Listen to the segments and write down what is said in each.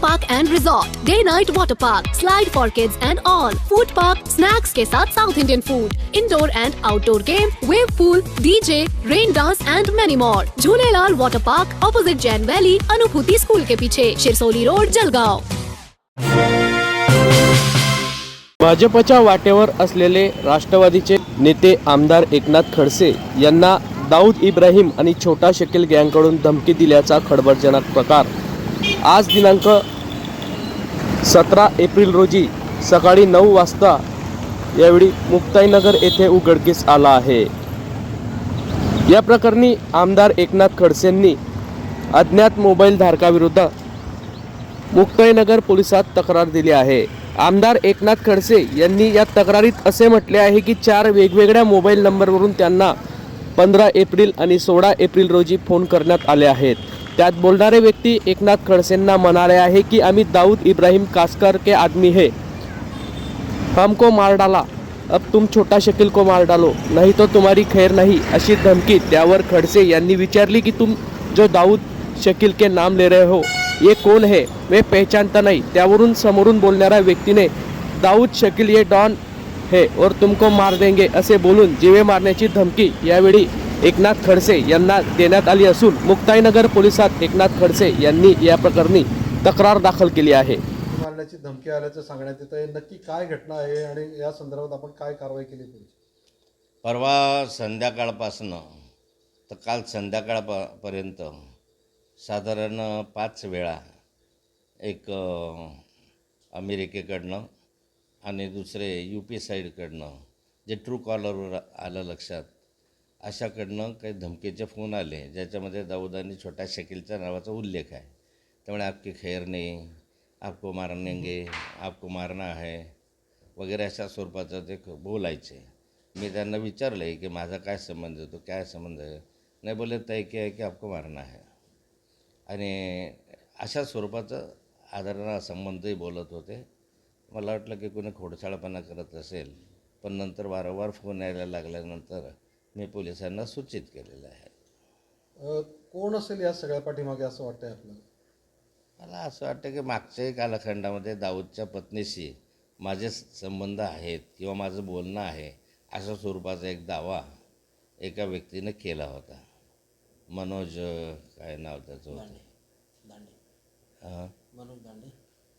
Jhulelal Water Park and Resort, Day Night Water Park, Slide for Kids and all, Food Park, Snacks के साथ South Indian food, Indoor and Outdoor game, Wave Pool, DJ, Rain Dance and many more. Jhulelal Water Park, opposite Jain Valley, Anubhuti school के पीछे, Shirsoli road, Jalgaon. भाजपच्या वाटेवर असलेले राष्ट्रवादीचे नेते आमदार एकनाथ खडसे यांना दाऊद इब्राहिम आणि छोटा शकील गँगकडून धमकी दिल्याचा खळबळजनक प्रकार आज दिनांक सतरा एप्रिल रोजी सकाळी नऊ वाजता यावेळी मुक्ताईनगर येथे उघडकीस आला आहे. या प्रकरणी आमदार एकनाथ खडसेंनी अज्ञात मोबाईल धारकाविरुद्ध मुक्ताईनगर पोलिसात तक्रार दिली आहे. आमदार एकनाथ खडसे यांनी या तक्रारीत असे म्हटले आहे की चार वेगवेगळ्या मोबाईल नंबरवरून त्यांना पंधरा एप्रिल आणि सोळा एप्रिल रोजी फोन करण्यात आले आहेत. त्यात बोलणारे व्यक्ती एकनाथ खडसेंना म्हणाले आहे की आम्ही दाऊद इब्राहिम कासकर के आदमी है. हमको मार डाला. अब तुम छोटा शकील को मार डालो. नाही तो तुम्हारी खैर नहीं. अशी धमकी त्यावर खडसे यांनी विचारली की तुम जो दाऊद शकील के नाम ले रहे हो ये कोण है? वे पहचानता नाही. त्यावरून समोरून बोलणाऱ्या व्यक्तीने दाऊद शकील ये डॉन है और तुमको मार देंगे असे बोलून जीवे मारण्याची धमकी यावेळी एकनाथ खडसे यांना देण्यात आली असून मुक्ताईनगर पोलिसात एकनाथ खडसे यांनी या प्रकरणी तक्रार दाखल केली आहे. मारण्याची धमकी आल्याचं सांगण्यात येत. आहे नक्की काय घटना आहे आणि या संदर्भात आपण काय कारवाई केली पाहिजे परवा संध्याकाळपासनं तर काल संध्याकाळपर्यंत साधारण पाच वेळा एक अमेरिकेकडनं आणि दुसरे यू पी साईडकडनं जे ट्रू कॉलरवर आलं लक्षात अशाकडनं काही धमकीचे फोन आले ज्याच्यामध्ये दाऊदांनी छोटा छोट्या शकीलच्या नावाचा उल्लेख आहे. त्यामुळे आपकी खैर नाही आपको मारनेंगे आपको मारना आहे वगैरे अशा स्वरूपाचं ते बोलायचे. मी त्यांना विचारलं आहे की माझा काय संबंध आहे? तो काय संबंध आहे? नाही बोलत तय की आहे की आपको मारणं आहे आणि अशा स्वरूपाचं आदरणा संबंधही बोलत होते. मला वाटलं की कोणी खोडसाळपणा करत असेल पण नंतर वारंवार फोन यायला लागल्यानंतर मी पोलिसांना सूचित केलेलं आहे. कोण असेल या सगळ्या पाठीमागे असं वाटतंय आपल्याला मला असं वाटतं की मागच्याही कालखंडामध्ये दाऊदच्या पत्नीशी माझे संबंध आहेत किंवा माझं बोलणं आहे अशा स्वरूपाचा एक दावा एका व्यक्तीनं केला होता. मनोज काय नाव त्याचं होतं? हां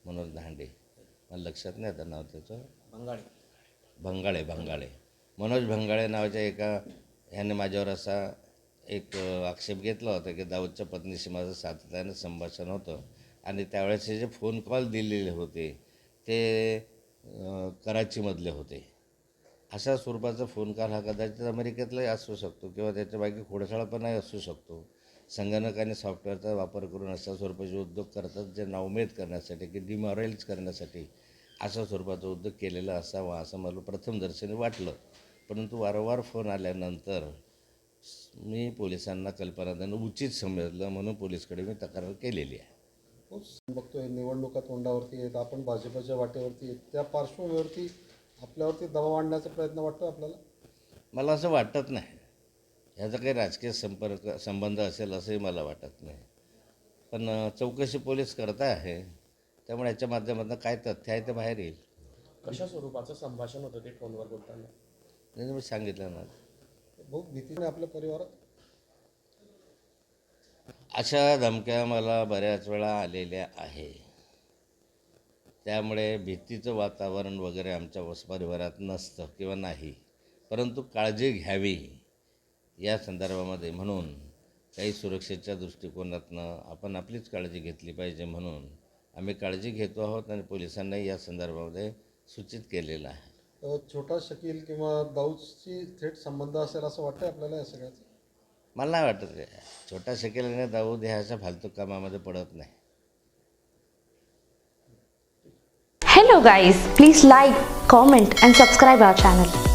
मनोज दांडे. मला लक्षात नाही आता नाव त्याचं. भंगाळे भंगाळे मनोज भंगाळे नावाच्या एका ह्याने माझ्यावर असा एक आक्षेप घेतला होता की दाऊदच्या पत्नीशी माझं सातत्यानं संभाषण होतं. आणि त्यावेळेसचे जे फोन कॉल दिलेले होते ते कराचीमधले होते. अशा स्वरूपाचा फोन कॉल हा कदाचित अमेरिकेतलाही असू शकतो किंवा त्याच्या बाकी खोडसाळपणाही असू शकतो. संगणक आणि सॉफ्टवेअरचा वापर करून अशा स्वरूपाचे उद्योग करतात जे नावमेद करण्यासाठी की डिमॉरलाइज करण्यासाठी अशा स्वरूपाचा उद्योग केलेला असावा असं मला प्रथमदर्शनी वाटलं. परंतु वारंवार फोन आल्यानंतर मी पोलिसांना कल्पना देणं उचित समजलं म्हणून पोलीसकडे मी तक्रार केलेली आहे. बघतोय निवडणुका तोंडावरती आहेत. आपण भाजपच्या वाटेवरती आहेत. त्या पार्श्वभूमीवरती आपल्यावरती दबाव आणण्याचा प्रयत्न वाटतो आपल्याला? मला असं वाटत नाही. ह्याचा काही राजकीय संपर्क संबंध असेल असंही मला वाटत नाही. पण चौकशी पोलीस करत आहे त्यामुळे याच्या माध्यमातून काय तथ्य आहे ते बाहेर येईल. कशा स्वरूपाचं संभाषण होतं ते फोनवर बोलताना? नाही मी सांगितलं ना. बहुत भीतीने आपल्या परिवारात? अशा धमक्या मला बऱ्याच वेळा आलेल्या आहे. त्यामुळे भीतीचं वातावरण वगैरे आमच्या वस परिवारात नसतं किंवा नाही. परंतु काळजी घ्यावी या संदर्भामध्ये म्हणून काही सुरक्षेच्या दृष्टिकोनातनं आपण आपलीच काळजी घेतली पाहिजे म्हणून आम्ही काळजी घेतो आहोत आणि पोलिसांनाही या संदर्भामध्ये सूचित केलेलं आहे छोटा शकील किंवा दाऊदची थेट संबंध असेल असं वाटतंय आपल्याला या सगळ्याचं मला नाही वाटत. छोटा शकील आणि दाऊद ह्या अशा फालतू कामामध्ये पडत नाही Hello guys, please like, comment and subscribe our channel.